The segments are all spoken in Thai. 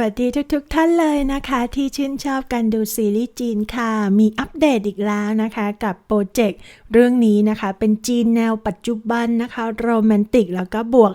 วัสดีทุกๆทท่านเลยนะคะ ที่ชื่นชอบการดูซีรีส์จีนค่ะ มีอัปเดตอีกแล้วนะคะกับโปรเจกต์เรื่องนี้นะคะ เป็นจีนแนวปัจจุบันนะคะโรแมนติกแล้วก็บวก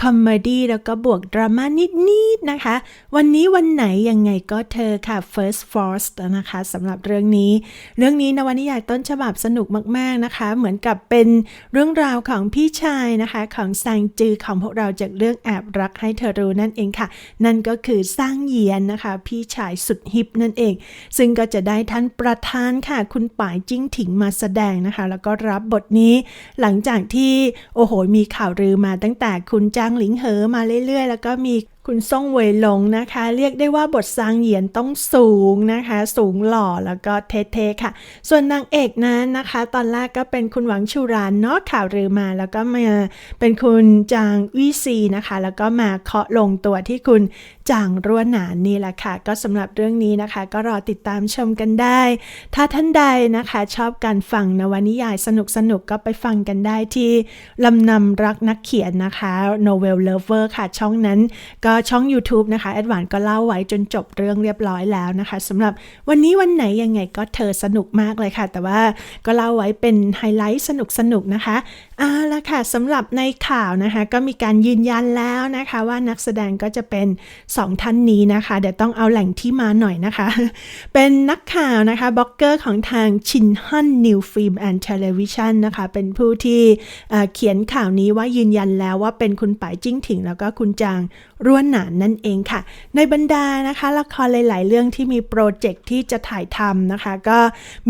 คอมเมดี้แล้วก็บวกดราม่านิดๆนะคะ วันนี้วันไหนยังไงก็เธอค่ะ First Force นะคะสำหรับเรื่องนี้ เรื่องนี้นวนิยายต้นฉบับสนุกมากๆนะคะ เหมือนกับเป็นเรื่องราวของพี่ชายนะคะของซางจือของพวกเราจากเรื่องแอบรักให้เธอรู้นั่นเองค่ะ นั่นก็คือสร้างเยียนนะคะ พี่ชายสุดฮิปนั่นเอง ซึ่งก็จะได้ท่านประธานค่ะ คุณป่ายจิ้งถิงมาแสดงนะคะ แล้วก็รับบทนี้หลังจากที่โอ้โหมีข่าวลือมาตั้งแต่คุณจ้างหลิงเหอมาเรื่อยๆ แล้วก็มีคุณซ่งเวยหลงนะคะ เรียกได้ว่าบทซางเหยียนต้องสูงนะคะ สูงหล่อแล้วก็เท่ๆค่ะ ส่วนนางเอกนั้นนะคะ ตอนแรกก็เป็นคุณหวังชูรานเนาะข่าวลือมาแล้วก็มาเป็นคุณจางวิซีนะคะ แล้วก็มาเคาะลงตัวที่คุณจางรั้วหนานนี่แหละค่ะ ก็สำหรับเรื่องนี้นะคะ ก็รอติดตามชมกันได้ ถ้าท่านใดนะคะ ชอบการฟังนวนิยายสนุกๆก็ไปฟังกันได้ที่ลำนำรักนักเขียนนะคะ Novel Lover ค่ะช่องนั้นก็ช่อง YouTube นะคะแอดวานก็เล่าไว้จนจบเรื่องเรียบร้อยแล้วนะคะสำหรับวันนี้วันไหนยังไงก็เธอสนุกมากเลยค่ะ แต่ว่าก็เล่าไว้เป็นไฮไลท์สนุกๆนะคะเอาละค่ะสำหรับในข่าวนะคะก็มีการยืนยันแล้วนะคะ ว่านักแสดงก็จะเป็น 2 ท่านนี้นะคะ เดี๋ยวต้องเอาแหล่งที่มาหน่อยนะคะ เป็นนักข่าวนะคะบล็อกเกอร์ของทางชินฮันนิวฟิล์มแอนด์เทเลวิชันนะคะ เป็นผู้ที่เขียนข่าวนี้ว่ายืนยันแล้วว่าเป็นคุณป๋ายจิ้งถิงแล้วก็คุณจาง ร่วนหนานนั่นเองค่ะ ในบรรดานะคะละครหลาย ๆ เรื่องที่มีโปรเจกต์ที่จะถ่ายทำนะคะ ก็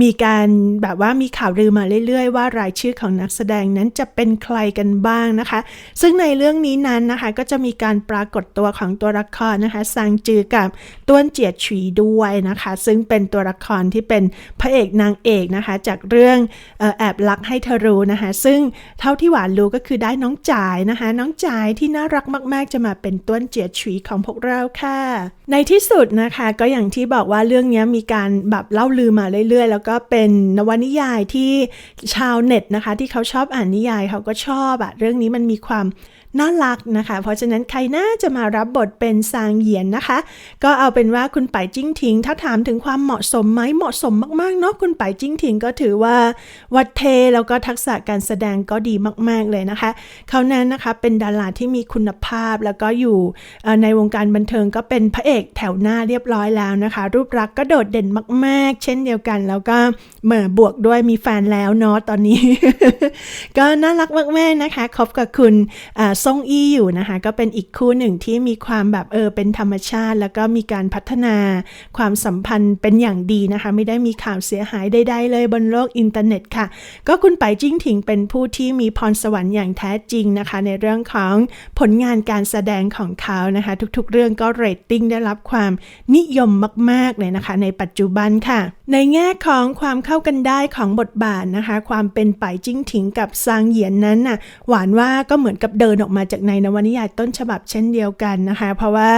มีการแบบว่ามีข่าวลือมาเรื่อย ๆ ว่ารายชื่อของนักแสดงนั้นจะเป็นใครกันบ้างนะคะ ซึ่งในเรื่องนี้นั้นนะคะก็จะมีการปรากฏตัวของตัวละครนะคะซางจือกับต้วนเจียฉีด้วยนะคะ ซึ่งเป็นตัวละครที่เป็นพระเอกนางเอกนะคะ จากเรื่องแอบรักให้เธอรู้นะคะ ซึ่งเท่าที่หวานรู้ก็คือได้น้องจ่ายนะคะ น้องจ่ายที่น่ารักมาก ๆ จะมาเป็นต้วนเจียฉีของพวกเราค่ะ ในที่สุดนะคะก็อย่างที่บอกว่าเรื่องนี้มีการแบบเล่าลือมาเรื่อยๆ แล้วก็เป็นนวนิยายที่ชาวเน็ตนะคะ ที่เขาชอบอ่านนิยายเขาก็ชอบอะเรื่องนี้มันมีความ น่ารักนะคะ เพราะฉะนั้นใครน่าจะมารับบทเป็นซางเหยียนนะคะ ก็เอาเป็นว่าคุณป่ายจิ้งถิง ถ้าถามถึงความเหมาะสมไหมเหมาะสมมากๆเนาะคุณป่ายจิ้งถิงก็ถือว่าวัดเทแล้วก็ทักษะการแสดงก็ดีมาก ๆเลยนะคะเขานั้นนะคะเป็นดาราที่มีคุณภาพแล้วก็อยู่ในวงการบันเทิงก็เป็นพระเอกแถวหน้าเรียบร้อยแล้วนะคะ รูปลักษณ์ก็โดดเด่นมาก ๆ เช่นเดียวกันแล้วก็เหมือบวกด้วยมีแฟนแล้วเนาะตอนนี้ ก็น่ารักมากๆนะคะคบกับคุณซ่งอี้อยู่นะคะ ก็เป็นอีกคู่หนึ่งที่มีความแบบเออเป็นธรรมชาติ แล้วก็มีการพัฒนาความสัมพันธ์เป็นอย่างดีนะคะ ไม่ได้มีข่าวเสียหายใด ๆ เลยบนโลกอินเทอร์เน็ตค่ะ ก็คุณไปจิ้งถิงเป็นผู้ที่มีพรสวรรค์อย่างแท้จริงนะคะ ในเรื่องของผลงานการแสดงของเขานะคะ ทุกๆ เรื่องก็เรตติ้งได้รับความนิยมมาก ๆ เลยนะคะ ในปัจจุบันค่ะ ในแง่ของความเข้ากันได้ของบทบาทนะคะ ความเป็นไปจิ้งถิงกับซางเหยียนนั้นน่ะหวานว่าก็เหมือนกับเดินออกมาจากในนวนิยายต้นฉบับเช่นเดียวกันนะคะ เพราะว่า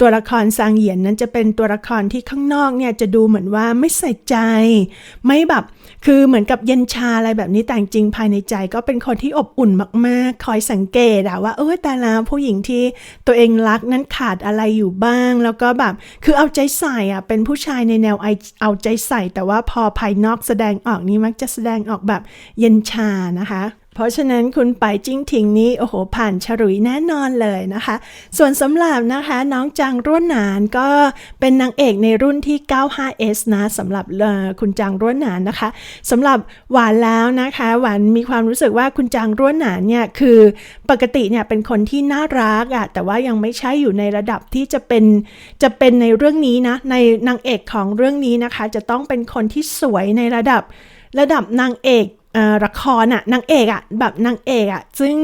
ตัวละครซางเหยียนนั้นจะเป็นตัวละครที่ข้างนอกเนี่ยจะดูเหมือนว่าไม่ใส่ใจ ไม่แบบคือเหมือนกับเย็นชาอะไรแบบนี้แต่จริงภายในใจก็เป็นคนที่อบอุ่นมากๆ คอยสังเกตอะว่าเออแต่ละผู้หญิงที่ตัวเองรักนั้นขาดอะไรอยู่บ้าง แล้วก็แบบคือเอาใจใส่อะเป็นผู้ชายในแนวเอาใจใส่ แต่ว่าพอภายนอกแสดงออกนี่มักจะแสดงออกแบบเย็นชานะคะ เพราะฉะนั้นคุณไปจิ้งทิงนี้ โอ้โห ผ่านฉลุยแน่นอนเลยนะคะ ส่วนสำหรับนะคะน้องจางร่วนหนานก็เป็นนางเอกในรุ่นที่ 95S นะสำหรับคุณจางร่วนหนานนะคะสำหรับหวานแล้วนะคะ หวานมีความรู้สึกว่าคุณจางร่วนหนานเนี่ยคือปกติเนี่ยเป็นคนที่น่ารักอะแต่ว่ายังไม่ใช่อยู่ในระดับที่จะเป็นจะเป็นในเรื่องนี้นะ ในนางเอกของเรื่องนี้นะคะ จะต้องเป็นคนที่สวยในระดับระดับนางเอก ละครอะนางเอกอะแบบนางเอกอะซึ่ง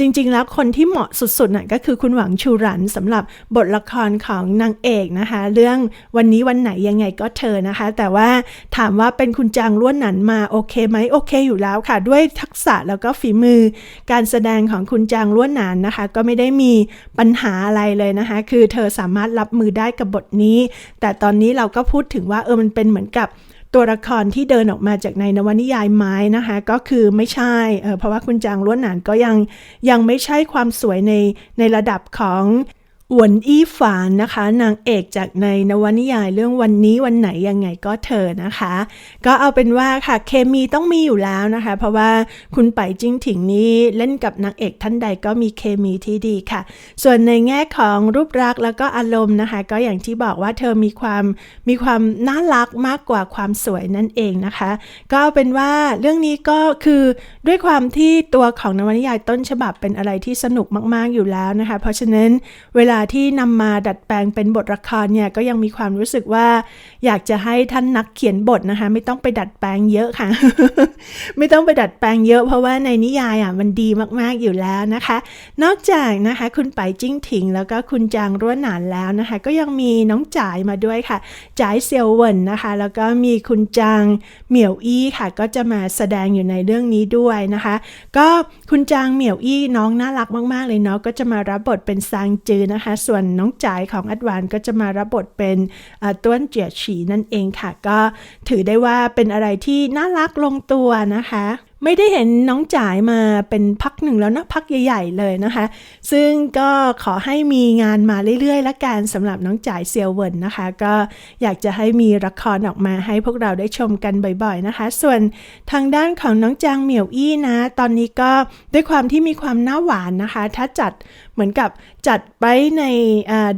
จริง ๆ แล้วคนที่เหมาะสุดๆน่ะก็คือคุณหวังชูรันสำหรับบทละครของนางเอกนะคะ เรื่องวันนี้วันไหนยังไงก็เธอนะคะ แต่ว่าถามว่าเป็นคุณจางล้วนหนันมาโอเคไหมโอเคอยู่แล้วค่ะ ด้วยทักษะแล้วก็ฝีมือการแสดงของคุณจางล้วนหนันนะคะ ก็ไม่ได้มีปัญหาอะไรเลยนะคะ คือเธอสามารถรับมือได้กับบทนี้ แต่ตอนนี้เราก็พูดถึงว่าเออมันเป็นเหมือนกับ ตัวละครที่เดินออกมาจากในนวนิยายไม้นะคะ ก็คือไม่ใช่เเพราะว่าคุณจางล้วนหนานก็ยังยังไม่ใช่ความสวยในในระดับของ หวนอี้ฝานนะคะ นางเอกจากในนวนิยายเรื่องวันนี้วันไหนยังไงก็เธอนะคะ ก็เอาเป็นว่าค่ะเคมีต้องมีอยู่แล้วนะคะ เพราะว่าคุณไปจิ้งถิงนี้เล่นกับนางเอกท่านใดก็มีเคมีที่ดีค่ะ ส่วนในแง่ของรูปลักษณ์แล้วก็อารมณ์นะคะ ก็อย่างที่บอกว่าเธอมีความมีความน่ารักมากกว่าความสวยนั่นเองนะคะ ก็เอาเป็นว่าเรื่องนี้ก็คือด้วยความที่ตัวของนวนิยายต้นฉบับเป็นอะไรที่สนุกมากๆอยู่แล้วนะคะ เพราะฉะนั้นเวลาที่นำมาดัดแปลงเป็นบทละครเนี่ยก็ยังมีความรู้สึกว่า อยากจะให้ท่านนักเขียนบทนะคะ ไม่ต้องไปดัดแปลงเยอะค่ะ ไม่ต้องไปดัดแปลงเยอะเพราะว่าในนิยายอะมันดีมากๆอยู่แล้วนะคะ นอกจากนะคะคุณไปจิ้งถิง แล้วก็คุณจางร้วนหนานแล้วนะคะ ก็ยังมีน้องจ๋ายมาด้วยค่ะจ๋ายเซียวเหวินนะคะ แล้วก็มีคุณจางเหมียวอี้ค่ะ ก็จะมาแสดงอยู่ในเรื่องนี้ด้วยนะคะ ก็คุณจางเหมียวอี้น้องน่ารักมาก ๆ เลยเนาะก็จะมารับบทเป็นซางจือนะคะส่วนน้องจ๋ายของอัดวานก็จะมารับบทเป็นต้วนเจียฉีนั่นเองค่ะ ก็ถือได้ว่าเป็นอะไรที่น่ารักลงตัวนะคะไม่ได้เห็นน้องจ๋ายมาเป็นพักหนึ่งแล้วนะพักใหญ่ ๆ เลยนะคะ ซึ่งก็ขอให้มีงานมาเรื่อยๆ ละกันสำหรับน้องจ๋ายเซียวเวินนะคะ ก็อยากจะให้มีละครออกมาให้พวกเราได้ชมกันบ่อยๆนะคะ ส่วนทางด้านของน้องจางเหมียวอี้นะ ตอนนี้ก็ด้วยความที่มีความหน้าหวานนะคะ ถ้าจัดเหมือนกับจัดไว้ใน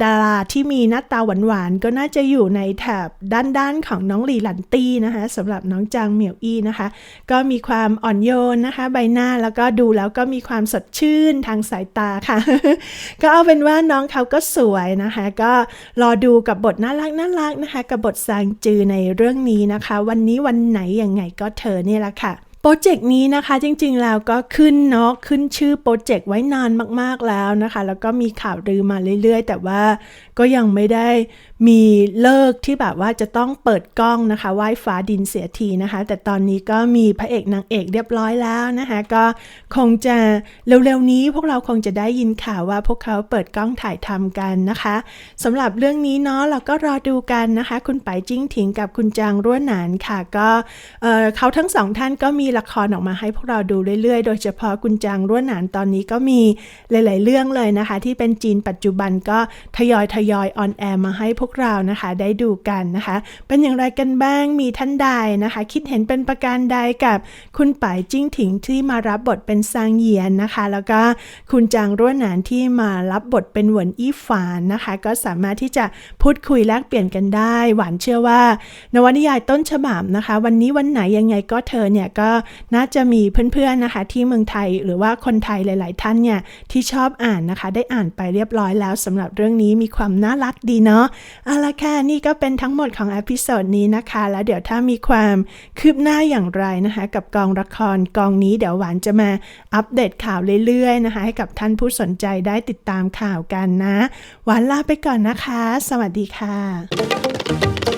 ดาราที่มีหน้าตาหวานๆก็น่าจะอยู่ในแถบด้านๆของน้องหลีหลันตี้นะคะสำหรับน้องจางเหมียวอี้นะคะ ก็มีความอ่อนโยนนะคะ ใบหน้าแล้วก็ดูแล้วก็มีความสดชื่นทางสายตาค่ะ ก็เอาเป็นว่าน้องเขาก็สวยนะคะ ก็รอดูกับบทน่ารักน่ารักนะคะ กับบทซางจือในเรื่องนี้นะคะ วันนี้วันไหนยังไงก็เธอเนี่ยแหละค่ะโปรเจกต์นี้นะคะจริงๆแล้วก็ขึ้นเนาะขึ้นชื่อโปรเจกต์ไว้นานมากๆแล้วนะคะ แล้วก็มีข่าวลือมาเรื่อยๆ แต่ว่าก็ยังไม่ได้มีเลิกที่แบบว่าจะต้องเปิดกล้องนะคะไหว้ฟ้าดินเสียทีนะคะ แต่ตอนนี้ก็มีพระเอกนางเอกเรียบร้อยแล้วนะคะ ก็คงจะเร็วๆนี้พวกเราคงจะได้ยินข่าวว่าพวกเขาเปิดกล้องถ่ายทำกันนะคะสำหรับเรื่องนี้เนาะเราก็รอดูกันนะคะ คุณไปายจิ้งถิงกับคุณจางร่วนหนานค่ะ ก็เเขาทั้งสองท่านก็มีละครออกมาให้พวกเราดูเรื่อยๆ โดยเฉพาะคุณจางร่วนหนานตอนนี้ก็มีหลาย ๆ เรื่องเลยนะคะ ที่เป็นจีนปัจจุบันก็ทยอยทยอยออนแอร์มาให้พวกเรานะคะได้ดูกันนะคะ เป็นอย่างไรกันบ้างมีท่านใดนะคะ คิดเห็นเป็นประการใดกับคุณป๋ายจิ้งถิงที่มารับบทเป็นซางเหยียนนะคะ แล้วก็คุณจางร่วนหนานที่มารับบทเป็นหวนอี้ฝานนะคะ ก็สามารถที่จะพูดคุยแลกเปลี่ยนกันได้ หวานเชื่อว่า นวนิยายต้นฉบับนะคะ วันนี้วันไหนยังไงก็เธอเนี่ยก็น่าจะมีเพื่อนๆนะคะ ที่เมืองไทยหรือว่าคนไทยหลาย ๆ ท่านเนี่ยที่ชอบอ่านนะคะ ได้อ่านไปเรียบร้อยแล้วสำหรับเรื่องนี้มีความน่ารักดีเนาะเอาละค่ะนี่ก็เป็นทั้งหมดของอพิโซดนี้นะคะ แล้วเดี๋ยวถ้ามีความคืบหน้าอย่างไรนะคะ กับกองละครกองนี้เดี๋ยวหวานจะมาอัปเดตข่าวเรื่อยๆนะคะ ให้กับท่านผู้สนใจได้ติดตามข่าวกันนะ หวานลาไปก่อนนะคะ สวัสดีค่ะ